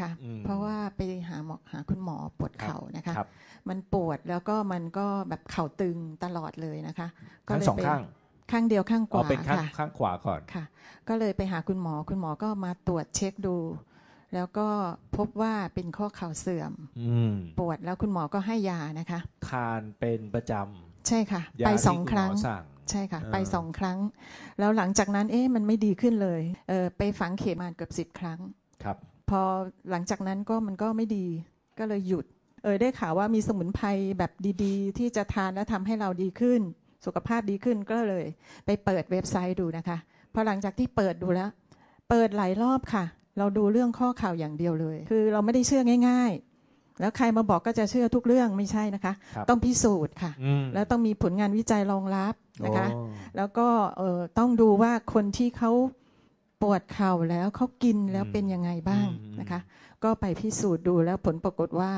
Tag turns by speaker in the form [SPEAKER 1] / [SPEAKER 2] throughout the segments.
[SPEAKER 1] ค่ะ
[SPEAKER 2] อืม
[SPEAKER 1] เพราะว่าไปหาหมอหาคุณหมอปวดเข่านะคะ
[SPEAKER 2] ครับ
[SPEAKER 1] มันปวดแล้วก็มันก็แบบเข่าตึงตลอดเลยนะคะก็
[SPEAKER 2] ทั้ง
[SPEAKER 1] เลย
[SPEAKER 2] สอง
[SPEAKER 1] ไป
[SPEAKER 2] ข้าง
[SPEAKER 1] ข้างเดียวข้างข
[SPEAKER 2] อ๋อ
[SPEAKER 1] วา
[SPEAKER 2] เป็นข้าง
[SPEAKER 1] ค่ะ
[SPEAKER 2] ข้างขวาก่อน
[SPEAKER 1] ค่ะ ก็เลยไปหาคุณหมอ คุณหมอก็มาตรวจเช็คดู แล้วก็พบว่าเป็นข้อเข่าเสื่อม
[SPEAKER 2] อืม
[SPEAKER 1] ปวดแล้วคุณหมอก็ให้ยานะคะ
[SPEAKER 2] ทานเป็นประจ
[SPEAKER 1] ใช่ค่ะำ
[SPEAKER 2] ยา
[SPEAKER 1] ไป
[SPEAKER 2] ที่
[SPEAKER 1] สอง
[SPEAKER 2] ณ
[SPEAKER 1] ครั้ง
[SPEAKER 2] หมอสั่ง
[SPEAKER 1] ใช่ค่ะ
[SPEAKER 2] อ่า
[SPEAKER 1] ไปสองครั้ง แล้วหลังจากนั้นเอ๊ะมันไม่ดีขึ้นเลยเออไปฝังเข็มมาเกือบสิบครั้ง
[SPEAKER 2] ครับ
[SPEAKER 1] พอหลังจากนั้นก็มันก็ไม่ดีก็เลยหยุด เออได้ข่าวว่ามีสมุนไพรแบบดีๆ ที่จะทานแล้วทำให้เราดีขึ้น สุขภาพดีขึ้นก็เลย ไปเปิดเว็บไซต์ดูนะคะพอหลังจากที่เปิดดูแล้ว เปิดหลายรอบค่ะ เราดูเรื่องข้อข่าวอย่างเดียวเลย คือเราไม่ได้เชื่อง่าย ๆ แล้วใครมาบอกก็จะเชื่อทุกเรื่องไม่ใช่นะคะ
[SPEAKER 2] ครับ
[SPEAKER 1] ต้องพิสูจน์ค่ะ
[SPEAKER 2] อืม
[SPEAKER 1] แล้วต้องมีผลงานวิจัยรองรับนะคะ
[SPEAKER 2] โอ้
[SPEAKER 1] แล้วก็เอ่อต้องดูว่าคนที่เขา ปวดเข่าแล้วเขากินแล้วเป็นยังไงบ้างนะคะ ก็ไปพิสูจน์ดูแล้วผลปรากฏว่า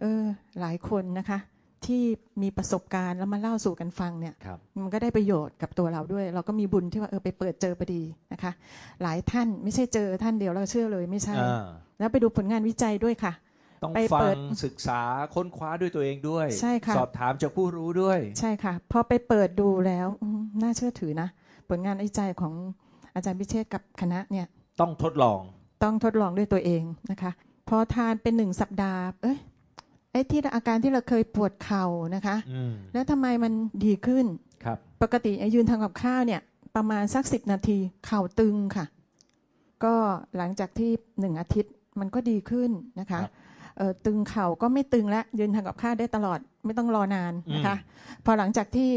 [SPEAKER 1] เออ หลายคนนะคะ ที่มีประสบการณ์แล้วมาเล่าสู่กันฟังเนี่ย
[SPEAKER 2] ครับ
[SPEAKER 1] มันก็ได้ประโยชน์กับตัวเราด้วย เราก็มีบุญที่ว่าเออไปเปิดเจอพอดีนะคะ หลายท่านไม่ใช่เจอท่านเดียวเราเชื่อเลยไม่ใช่
[SPEAKER 2] อ่า
[SPEAKER 1] แล้วไปดูผลงานวิจัยด้วยค่ะ
[SPEAKER 2] ต้อง
[SPEAKER 1] ไป
[SPEAKER 2] ฟั
[SPEAKER 1] เปิ
[SPEAKER 2] ง
[SPEAKER 1] ด
[SPEAKER 2] ศึกษาค้นคว้าด้วยตัวเองด้วย
[SPEAKER 1] ใช่ค่ะ
[SPEAKER 2] สอบถามจากผู้รู้ด้วย
[SPEAKER 1] ใช่ค่ะ พอไปเปิดดูแล้วอืมน่าเชื่อถือนะ ผลงานวิจัยของ อาจารย์พิเชษกับคณะเนี่ย
[SPEAKER 2] ต้องทดลอง
[SPEAKER 1] ต้องทดลองด้วยตัวเองนะคะพอทานเป็นหนึ่งสัปดาห์ เอ้ยไอ้ที่อาการที่เราเคยปวดเข่านะคะ
[SPEAKER 2] อืม
[SPEAKER 1] แล้วทำไมมันดีขึ้น
[SPEAKER 2] ครับ
[SPEAKER 1] ปกติยืนทำกับข้าวเนี่ย ประมาณสักสิบนาทีเข่าตึงค่ะ ก็หลังจากที่หนึ่งอาทิตย์มันก็ดีขึ้นนะคะ
[SPEAKER 2] ครับ
[SPEAKER 1] เอ่อตึงเข่าก็ไม่ตึงแล้วยืนทำกับข้าวได้ตลอดไม่ต้องรอนานนะคะ
[SPEAKER 2] อื
[SPEAKER 1] พอหลังจากที่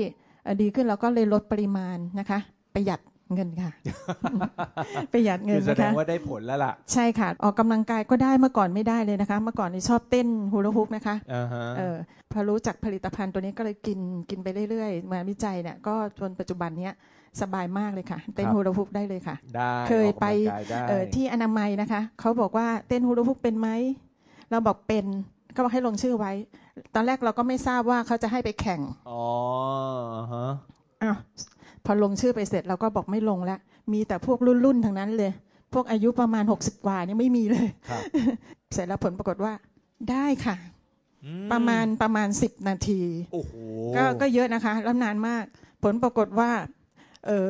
[SPEAKER 1] เอ่อดีขึ้นเราก็เลยลดปริมาณนะคะ ประหยัด เงินค่ะ ประหยัดเงิ
[SPEAKER 2] คื
[SPEAKER 1] น
[SPEAKER 2] อแส
[SPEAKER 1] นะ
[SPEAKER 2] ดง
[SPEAKER 1] คะ
[SPEAKER 2] ว่าได้ผลแล้วล่ะ
[SPEAKER 1] ใช่ค่ะ ออกกำลังกายก็ได้เมื่อก่อนไม่ได้เลยนะคะ เมื่อก่อนนี่ชอบเต้นฮูลาฮุกนะคะ
[SPEAKER 2] อ่าฮะ
[SPEAKER 1] เออพอรู้จักผลิตภัณฑ์ตัวนี้ก็เลยกินกินไปเรื่อยๆมาวิจัยเนี่ยก็จนปัจจุบันเนี้ยสบายมากเลยค่ะ เต้นฮูลาฮุกได้เลยค่ะ
[SPEAKER 2] ได้
[SPEAKER 1] เคย
[SPEAKER 2] ออกกำลัง
[SPEAKER 1] ไป
[SPEAKER 2] กายได้
[SPEAKER 1] เออที่อนามัยนะคะเขาบอกว่าเต้นฮูลาฮุกเป็นไหมเราบอกเป็นก็บอกให้ลงชื่อไว้ ตอนแรกเราก็ไม่ทราบว่าเขาจะให้ไปแข่ง
[SPEAKER 2] อ๋ออ่าฮะ
[SPEAKER 1] อ้าว พอลงชื่อไปเสร็จเราก็บอกไม่ลงแล้ว มีแต่พวกรุ่นๆทั้งนั้นเลย พวกอายุประมาณ 60 กว่าเนี่ยไม่มีเลย
[SPEAKER 2] ครับ
[SPEAKER 1] เสร็จแล้วผลปรากฏว่า ได้ค่ะ
[SPEAKER 2] อื
[SPEAKER 1] ประมาณประมาณ 10 นาที
[SPEAKER 2] โอ้โห
[SPEAKER 1] ก็ก็เยอะนะคะแล้วนานมาก ผลปรากฏว่าเออ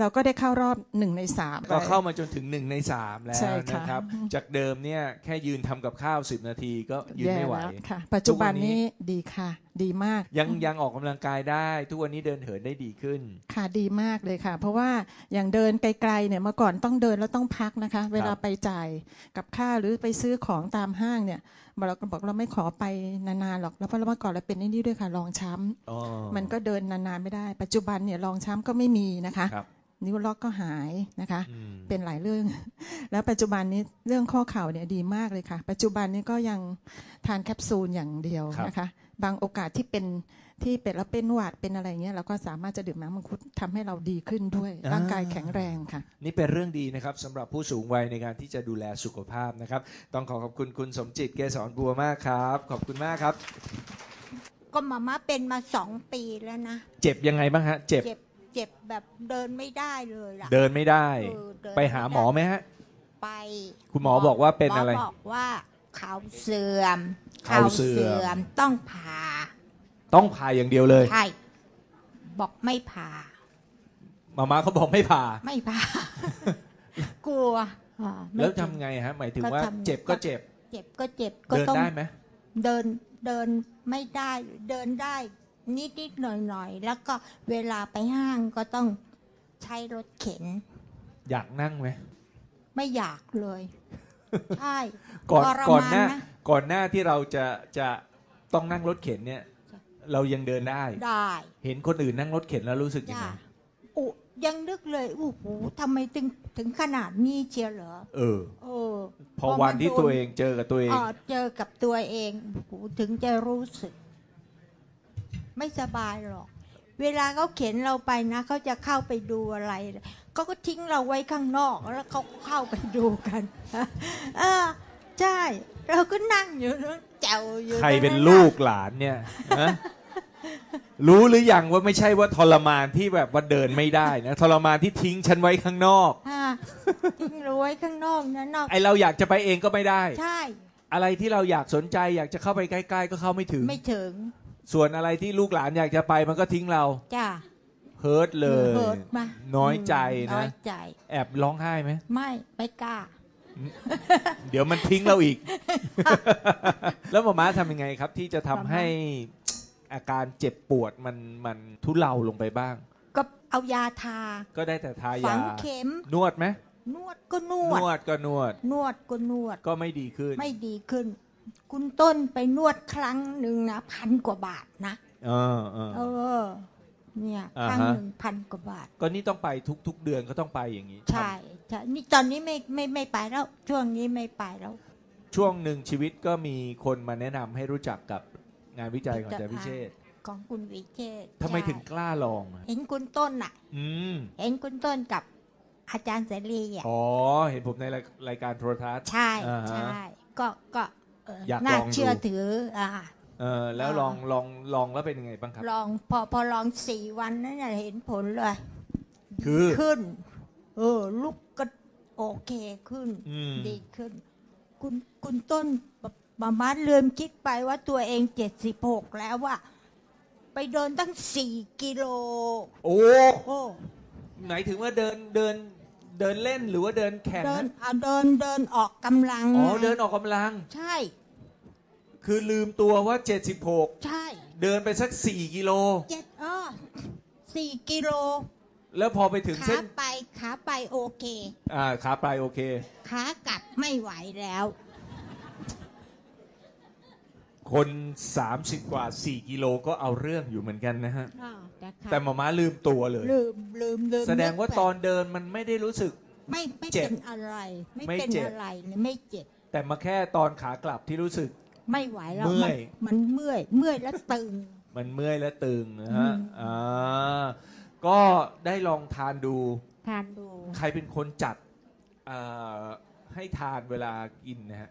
[SPEAKER 1] เราก็ได้เข้ารอบหนึ่งในสาม
[SPEAKER 2] ก็เข้ามาจนถึงหนึ่งในสามแล้ว
[SPEAKER 1] ใช่ค่ะ
[SPEAKER 2] นะครับ จากเดิมเนี่ยแค่ยืนทำกับข้าวสิบนาทีก็ยืน
[SPEAKER 1] แย่
[SPEAKER 2] ไม่ไหว
[SPEAKER 1] แล้วค่ะปัจจุบัน
[SPEAKER 2] ทุกวันนี้
[SPEAKER 1] นี้ดีค่ะ ดีมาก
[SPEAKER 2] ยังยังออกกำลังกายได้ ทุกวันนี้เดินเหินได้ดีขึ้น
[SPEAKER 1] ค่ะดีมากเลยค่ะ เพราะว่าอย่างเดินไกลๆเนี่ยเมื่อก่อนต้องเดินแล้วต้องพักนะคะ เวลาไปจ่ายกับข้าวหรือไปซื้อของตามห้างเนี่ยเราก็บอกเราไม่ขอไปนานๆหรอกแล้วเพราะเมื่อก่อนเราเป็นไอ้นี่ด้วยค่ะรองช้ำ
[SPEAKER 2] อ๋อ
[SPEAKER 1] มันก็เดินนานๆไม่ได้ ปัจจุบันเนี่ยรองช้ำก็ไม่มีนะคะ
[SPEAKER 2] ครับ
[SPEAKER 1] นิ้วล็อกก็หายนะคะ
[SPEAKER 2] อืม
[SPEAKER 1] เป็นหลายเรื่อง แล้วปัจจุบันนี้เรื่องข้อเข่าเนี่ยดีมากเลยค่ะ ปัจจุบันนี้ก็ยังทานแคปซูลอย่างเดียวนะคะ บางโอกาสที่เป็นที่เป็นแล้วเป็นหวัดเป็นอะไรเงี้ยเราก็สามารถจะดื่มน้ำมังคุดทำให้เราดีขึ้นด้วย ร่างกายแข็งแรงค่ะ
[SPEAKER 2] นี่เป็นเรื่องดีนะครับสำหรับผู้สูงวัยในการที่จะดูแลสุขภาพนะครับ ต้องขอขอบคุณคุณสมจิตเกษรบัวมากครับ ขอบคุณมากครับ
[SPEAKER 3] ก็มาม่าเป็นมาสองปีแล้วนะ
[SPEAKER 2] เจ็บยังไงบ้างฮะ เจ็บ
[SPEAKER 3] เจ็บเจ็บแบบเดินไม่ได้เลยล่ะ
[SPEAKER 2] เดินไม่ได้
[SPEAKER 3] เออเดิน
[SPEAKER 2] ไปหาหมอไหมฮะ
[SPEAKER 3] ไป
[SPEAKER 2] คุณหมอบอกว่าเป็นอะไร
[SPEAKER 3] หมบอกว่า เขาเสื่อม
[SPEAKER 2] เข่าเสื่อม
[SPEAKER 3] มต้องผ่า
[SPEAKER 2] ต้องผ่าอย่างเดียวเลย
[SPEAKER 3] ใช่บอกไม่ผ่า
[SPEAKER 2] มาม่าเขาบอกไม่ผ่า
[SPEAKER 3] ไม่ผ่า กลัวอ่าไม่
[SPEAKER 2] แล้ว
[SPEAKER 3] จริ
[SPEAKER 2] ทำ
[SPEAKER 3] ง
[SPEAKER 2] ไงฮะ หมายถึง
[SPEAKER 3] ก็
[SPEAKER 2] ว่า
[SPEAKER 3] ทำ
[SPEAKER 2] เจ็บก็เจ็บ
[SPEAKER 3] เจ็บก็เจ็บก็
[SPEAKER 2] เดิน
[SPEAKER 3] ต้อง
[SPEAKER 2] ได้ไหม
[SPEAKER 3] เดินเดินไม่ได้เดินได้ นิดนิดๆหน่อยหน่อยๆ แล้วก็เวลาไปห้างก็ต้องใช้รถเข็น
[SPEAKER 2] อยากนั่งไหม
[SPEAKER 3] ไม่อยากเลย ใช่
[SPEAKER 2] ก่อน
[SPEAKER 3] ทร
[SPEAKER 2] ก่อน
[SPEAKER 3] ม
[SPEAKER 2] หน้า
[SPEAKER 3] นะ
[SPEAKER 2] ก่อนหน้าที่เราจะจะต้องนั่งรถเข็นเนี่ย เรายังเดินได้
[SPEAKER 3] ได้
[SPEAKER 2] เห็นคนอื่นนั่งรถเข็นแล้วรู้สึกยัง
[SPEAKER 3] จ้า
[SPEAKER 2] ไง
[SPEAKER 3] อุยังนึกเลยโอ้โหทำไมถึงถึงขนาดนี้เชียวเหรอ
[SPEAKER 2] เออ
[SPEAKER 3] เออ
[SPEAKER 2] พอวันที่ตัวเองเจอกับตัวเอง
[SPEAKER 3] เออเจอกับตัวเองโอ้โหถึงจะรู้สึก ไม่สบายหรอก เวลาเขาเข็นเราไปนะเขาจะเข้าไปดูอะไรเขาก็ทิ้งเราไว้ข้างนอกแล้วเขาก็เข้าไปดูกันเออใช่ เราก็นั่งอยู่นู้นแจวอยู่
[SPEAKER 2] ใครเป็น
[SPEAKER 3] ตงะ
[SPEAKER 2] ลูกหลานเนี่ยฮะรู้หรือยังว่าไม่ใช่ว่าทรมานที่แบบว่าเดินไม่ได้นะทรมานที่ทิ้งฉันไว้ข้างนอก
[SPEAKER 3] อ่าทิ้งเราไว้ข้างนอกนะนอก
[SPEAKER 2] ไอเราอยากจะไปเองก็ไม่ได้
[SPEAKER 3] ใช่
[SPEAKER 2] อะไรที่เราอยากสนใจอยากจะเข้าไปใกล้ ๆ ก็เข้าไม่ถึง
[SPEAKER 3] ไม่ถึง
[SPEAKER 2] ส่วนอะไรที่ลูกหลานอยากจะไปมันก็ทิ้งเรา
[SPEAKER 3] จ้า
[SPEAKER 2] เฮิร์ตเลย
[SPEAKER 3] เฮิร์ตมา
[SPEAKER 2] น้อยใจ
[SPEAKER 3] น้อ
[SPEAKER 2] นะ
[SPEAKER 3] ยใจ
[SPEAKER 2] แอบร้องไห้ไหม
[SPEAKER 3] ไม่ไม่กล้า
[SPEAKER 2] เดี๋ยวมันทิ้งเราอีก แล้วหมอม้าทำยังไงครับ ที่จะทำให้อาการเจ็บปวดมันมันทุเลาลงไปบ้าง
[SPEAKER 3] ก็เอายาทา
[SPEAKER 2] ก็ได้แต่ทา
[SPEAKER 3] ฝั
[SPEAKER 2] ยา
[SPEAKER 3] งเข็ม
[SPEAKER 2] นวดไหม
[SPEAKER 3] นวดก็น
[SPEAKER 2] น
[SPEAKER 3] วด
[SPEAKER 2] วดก็นวด
[SPEAKER 3] นวดก็นวด
[SPEAKER 2] ก็ไม่ดีขึ้น
[SPEAKER 3] ไม่ดีขึ้น คุณต้นไปนวดครั้งหนึ่งนะพันกว่าบาทนะ
[SPEAKER 2] เออเออ
[SPEAKER 3] เออ เนี่ย
[SPEAKER 2] อ่าฮะ
[SPEAKER 3] ครั้งหนึ่งพันกว่าบาท
[SPEAKER 2] ก็นี่ต้องไปทุกๆเดือนก็ต้องไปอย่างนี้
[SPEAKER 3] ใช่ใช่นี่ตอนนี้ไม่ไม่ไม่ไปแล้ว ช่วงนี้ไม่ไปแล้ว
[SPEAKER 2] ช่วงหนึ่งชีวิตก็มีคนมาแนะนำให้รู้จักกับงานวิจัยของอาจารย์พิเชษฐ์
[SPEAKER 3] ของคุณวิเชษฐ์
[SPEAKER 2] ทำไม
[SPEAKER 3] ใช่
[SPEAKER 2] ถึงกล้าลองอะ
[SPEAKER 3] เห็นคุณต้นอะ
[SPEAKER 2] อืม
[SPEAKER 3] เห็นคุณต้นกับอาจารย์เสรีอะ
[SPEAKER 2] อ๋อเห็นผมในรายรายการโทรทัศน์
[SPEAKER 3] ใช่
[SPEAKER 2] อ่าฮะ
[SPEAKER 3] ใช่ก็ก็เอออยา
[SPEAKER 2] ก
[SPEAKER 3] น่า
[SPEAKER 2] ลองดู
[SPEAKER 3] เชื่อถืออ่า
[SPEAKER 2] เออแล้ว
[SPEAKER 3] อ่า
[SPEAKER 2] ลองลองลองแล้วเป็นยังไงบ้างครับ
[SPEAKER 3] ลองพอพอลองสี่วันนั้นน่ะเห็นผลเลย
[SPEAKER 2] คือ
[SPEAKER 3] ขึ้น เออ ลุกก็โอเคขึ้น
[SPEAKER 2] อืม
[SPEAKER 3] ดีขึ้น คุณคุณต้นประมาณลืมคิดไปว่าตัวเองเจ็ดสิบหกแล้วว่า ไปเดินตั้งสี่กิโล
[SPEAKER 2] โอ้
[SPEAKER 3] โอ้
[SPEAKER 2] ไหนถึงว่าเดินเดิน เดินเล่นหรือว่าเดินแข่ง
[SPEAKER 3] เดิน
[SPEAKER 2] นะ
[SPEAKER 3] เอาเดินเดินออกกำลัง
[SPEAKER 2] อ๋อ
[SPEAKER 3] ไง
[SPEAKER 2] เดินออกกำลัง
[SPEAKER 3] ใช่
[SPEAKER 2] คือลืมตัวว่า 76
[SPEAKER 3] ใช่
[SPEAKER 2] เดินไปสัก 4 กิโล
[SPEAKER 3] เจ็ดอ้อสี่กิโล
[SPEAKER 2] แล้วพอไปถึง
[SPEAKER 3] ขา
[SPEAKER 2] เส้น
[SPEAKER 3] ไปขาไปโอเค
[SPEAKER 2] อ่าขาปลายโอเค
[SPEAKER 3] ขากลับไม่ไหวแล้ว
[SPEAKER 2] คน30กว่า4กิโลก็เอาเรื่องอยู่เหมือนกันนะฮะ
[SPEAKER 3] อ้าวแต่ขา
[SPEAKER 2] แต่หมาม้าลืมตัวเลย
[SPEAKER 3] ลืมลืมลืม
[SPEAKER 2] แสดงว่า
[SPEAKER 3] นึกไป
[SPEAKER 2] ตอนเดินมันไม่ได้รู้สึก
[SPEAKER 3] ไม่ไม่
[SPEAKER 2] เจ็บ
[SPEAKER 3] เป็นอะไร ไม่
[SPEAKER 2] ไม่
[SPEAKER 3] เป็น
[SPEAKER 2] เจ็บ
[SPEAKER 3] อะไรเลยไม่เจ็บ
[SPEAKER 2] แต่มาแค่ตอนขากลับที่รู้สึก
[SPEAKER 3] ไม่ไหวแล้ว
[SPEAKER 2] เมื่อย
[SPEAKER 3] นมันเมื่อยเมื่อยแล้วตึง
[SPEAKER 2] มันเมื่อยและตึงนะฮะ
[SPEAKER 3] อืม
[SPEAKER 2] อ่าก็ได้ลองทานดู
[SPEAKER 3] ทานดู
[SPEAKER 2] ใครเป็นคนจัดอ่าให้ทานเวลากินนะฮะ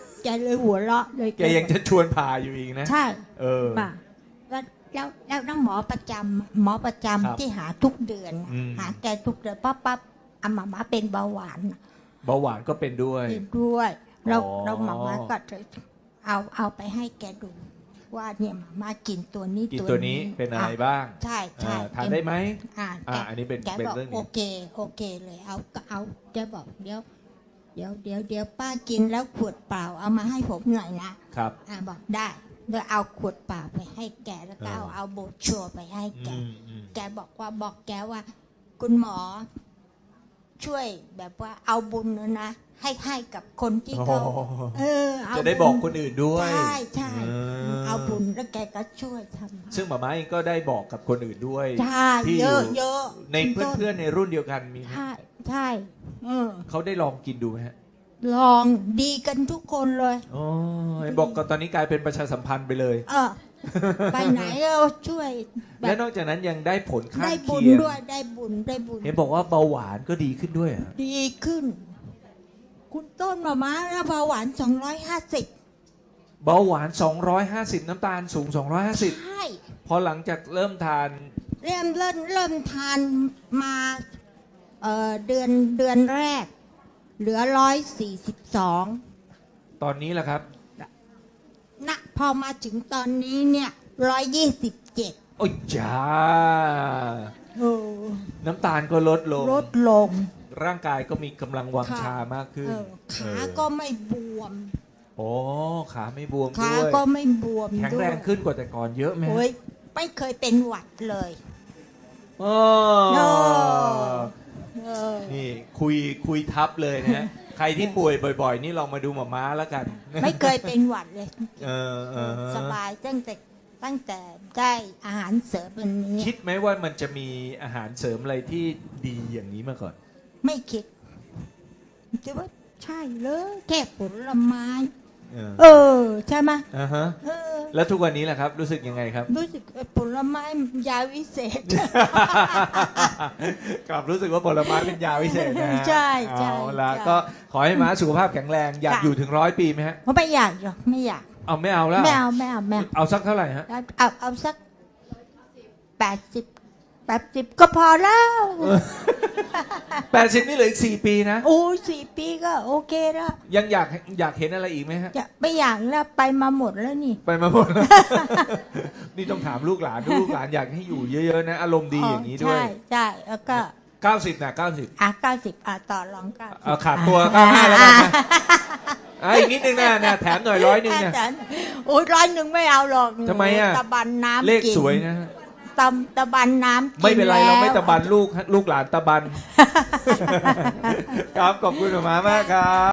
[SPEAKER 3] แกเลยหัวเราะเลย
[SPEAKER 2] แกยังจะชวนผ่าอยู่อีกนะ
[SPEAKER 3] ใช่
[SPEAKER 2] เออ
[SPEAKER 3] ป่ะแล้วแล้วแล้วน้องหมอประจำหมอประจำ
[SPEAKER 2] ครับ
[SPEAKER 3] ที่หาทุกเดือน
[SPEAKER 2] อืม
[SPEAKER 3] หาแกทุกเดือนปั๊บปั๊บอามามาเป็นเบาหวาน
[SPEAKER 2] เบาหวานก็เป็นด้วย
[SPEAKER 3] เป็นด้วย เรา
[SPEAKER 2] อ๋อ
[SPEAKER 3] เราหมามาก็จะเอาเอาไปให้แกดู ว่าเนี่ยหมามากินตัวนี้
[SPEAKER 2] กินตัวนี้เป็นอะไรบ้าง
[SPEAKER 3] ใช่ใช่
[SPEAKER 2] อ่าทานได้ไหม
[SPEAKER 3] อ่า
[SPEAKER 2] อ่า
[SPEAKER 3] แก
[SPEAKER 2] อันนี้เป็น
[SPEAKER 3] แก
[SPEAKER 2] เป็น
[SPEAKER 3] บอก
[SPEAKER 2] เรื่องหนึ่ง
[SPEAKER 3] โอเคโอเคเลย เอาก็เอาแกบอกเดี๋ยว เดี๋ยวเดี๋ยวเดี๋ยวป้ากินแล้วขวดเปล่าเอามาให้ผมหน่อยนะ
[SPEAKER 2] ครับ
[SPEAKER 3] อ่าบอกได้เดี๋ยวเอาขวดเปล่าไปให้แกแล้วก็เอา
[SPEAKER 2] เออ
[SPEAKER 3] เอาโบรชัวร์ไปให้แก
[SPEAKER 2] อืมอืม
[SPEAKER 3] แกบอกว่าบอกแกว่า คุณหมอ ช่วยแบบว่าเอาบุญนะนะให้ให้กับคนที่เขา
[SPEAKER 2] โอ้
[SPEAKER 3] เออเอา
[SPEAKER 2] จะได้บอกคนอื่นด้วย
[SPEAKER 3] ใช่ใช่
[SPEAKER 2] เออ
[SPEAKER 3] เอาบุญแล้วแกก็ช่วยทำ
[SPEAKER 2] ซึ่งหมาม้าเองก็ได้บอกกับคนอื่นด้วย
[SPEAKER 3] ใช่
[SPEAKER 2] ที่
[SPEAKER 3] เย
[SPEAKER 2] อยู่
[SPEAKER 3] อะเยอะ
[SPEAKER 2] ในเพื่อนๆในรุ่นเดียวกันมีไหม
[SPEAKER 3] ใช่ ใช่ เออ
[SPEAKER 2] เขาได้ลองกินดูไหมฮะ
[SPEAKER 3] ลองดีกันทุกคนเลย
[SPEAKER 2] อ๋อเห็นบอกก็ตอนนี้กลายเป็นประชาสัมพันธ์ไปเลย
[SPEAKER 3] เออ ไปไหนก็ช่วยแบ
[SPEAKER 2] และ
[SPEAKER 3] บ
[SPEAKER 2] นอกจากนั้นยังได้ผลข้า
[SPEAKER 3] ได้
[SPEAKER 2] ง
[SPEAKER 3] บุญ
[SPEAKER 2] เคียง
[SPEAKER 3] ด้วยได้บุญได้บุญ
[SPEAKER 2] เห็นบอกว่าเบาหวานก็ดีขึ้นด้วยเหรอ
[SPEAKER 3] ดีขึ้น คุณต้นมาม้าแล้วเบาหวานสองร้อยห้าสิบ
[SPEAKER 2] เบาหวาน 250 น้ำตาลสูง250
[SPEAKER 3] ใช่
[SPEAKER 2] พอหลังจากเริ่มทาน
[SPEAKER 3] เริ่มเริ่มเริ่มทานมา เอ่อเดือนเดือนแรก เหลือร้อยสี่สิบสอง
[SPEAKER 2] ตอนนี้แหละครับ
[SPEAKER 3] นะพอมาถึงตอนนี้เนี่ยร้อยยี่สิบเจ็ด
[SPEAKER 2] โอ้ยจ้า
[SPEAKER 3] โอ้
[SPEAKER 2] น้ำตาลก็ลดลง
[SPEAKER 3] ลดลง
[SPEAKER 2] ร่างกายก็มีกำลังวัง
[SPEAKER 3] ค่ะ
[SPEAKER 2] ชามากขึ้น
[SPEAKER 3] เออขา
[SPEAKER 2] เออ
[SPEAKER 3] ก็ไม่บวม
[SPEAKER 2] โอ้ขาไม่บวม
[SPEAKER 3] ขา
[SPEAKER 2] ด้วย
[SPEAKER 3] ก็ไม่บวม
[SPEAKER 2] แข็ง
[SPEAKER 3] ด้ว
[SPEAKER 2] แร
[SPEAKER 3] ย
[SPEAKER 2] งขึ้นกว่าแต่ก่อนเยอะไหมฮะ
[SPEAKER 3] โอ้ยไม่เคยเป็นหวัดเลย
[SPEAKER 2] โอ้
[SPEAKER 3] เออเออ
[SPEAKER 2] นี่คุยคุยทับเลยนะฮะใครที่ป่วยบ่อย ๆ นี่ลองมาดูหมาม้าแล้วกัน
[SPEAKER 3] ไม่เคยเป็นหวัดเลย
[SPEAKER 2] เออเออ
[SPEAKER 3] สบายตั้งแต่ตั้งแต่ได้อาหารเสริมอันนี้
[SPEAKER 2] คิดไหมว่ามันจะมีอาหารเสริมอะไรที่ดีอย่างนี้มาก่อน
[SPEAKER 3] ไม่คิดจะว่าใช่เลยแค่ผลไม้
[SPEAKER 2] เออ
[SPEAKER 3] เออ ใช่ไหม
[SPEAKER 2] อ่าฮะ
[SPEAKER 3] เออ
[SPEAKER 2] แล้วทุกวันนี้แหละครับ รู้สึกยังไงครับ
[SPEAKER 3] รู้สึกเออผ ลไม้ยาวิเศษ
[SPEAKER 2] กลับรู้สึกว่าผลไม้เป็นยาวิเศษนะฮะ
[SPEAKER 3] ใช่ใช่
[SPEAKER 2] เอาละ
[SPEAKER 3] ใช่
[SPEAKER 2] ก็ขอให้ม้าสุขภาพแข็งแรงอยาก
[SPEAKER 3] ค่ะ
[SPEAKER 2] อยู่ถึงร้อยปีไหมฮะ
[SPEAKER 3] เพราะไม่อยากหรอกไม่อยาก
[SPEAKER 2] เอาไม่เอาแล้ว
[SPEAKER 3] ไม่เอาไม่เอาไม่เอา
[SPEAKER 2] เอาสักเท่าไหร่ฮะ
[SPEAKER 3] เอาเอาเอาสักแปดสิบ แปดสิบก็พอแล้ว
[SPEAKER 2] แปดสิบนี่เหลืออีกสี่ปีนะ
[SPEAKER 3] โอ้ยสี่ปีก็โอเคแล้ว
[SPEAKER 2] ยังอยากอยากเห็นอะไรอีกไหมฮะ
[SPEAKER 3] จะไม่อยากแล้วไปมาหมดแล้วนี่
[SPEAKER 2] ไปมาหมดแล้ว นี่ต้องถามลูกหลานลูกหลานอยากให้อยู่เยอะๆนะ อารมณ์ดีอย่างนี้ด้วย
[SPEAKER 3] ใช่ใช่แล้วก็
[SPEAKER 2] เก้าสิบนะเก้าสิบ
[SPEAKER 3] อะเก้าสิบอะต่อรองเก้าสิบ
[SPEAKER 2] เอาขาดตัวเก้าห้าแล้วกันนะอะอีกนิดนึงนะนะแถมหน่อยร้อยหนึ่งเนี่ย
[SPEAKER 3] โอ้ยร้อยหนึ่งไม่เอาหรอก
[SPEAKER 2] ทำไมอะ
[SPEAKER 3] ตะบันน้ำ
[SPEAKER 2] เลข
[SPEAKER 3] กิน
[SPEAKER 2] สวยนะ ฮะ
[SPEAKER 3] ตำตะบันน้ำกิ
[SPEAKER 2] ไม่เป็นไรเราไม่
[SPEAKER 3] แล้ว
[SPEAKER 2] ตะบันลูกลูกหลานตะบัน ครับขอบคุณหมามากครับ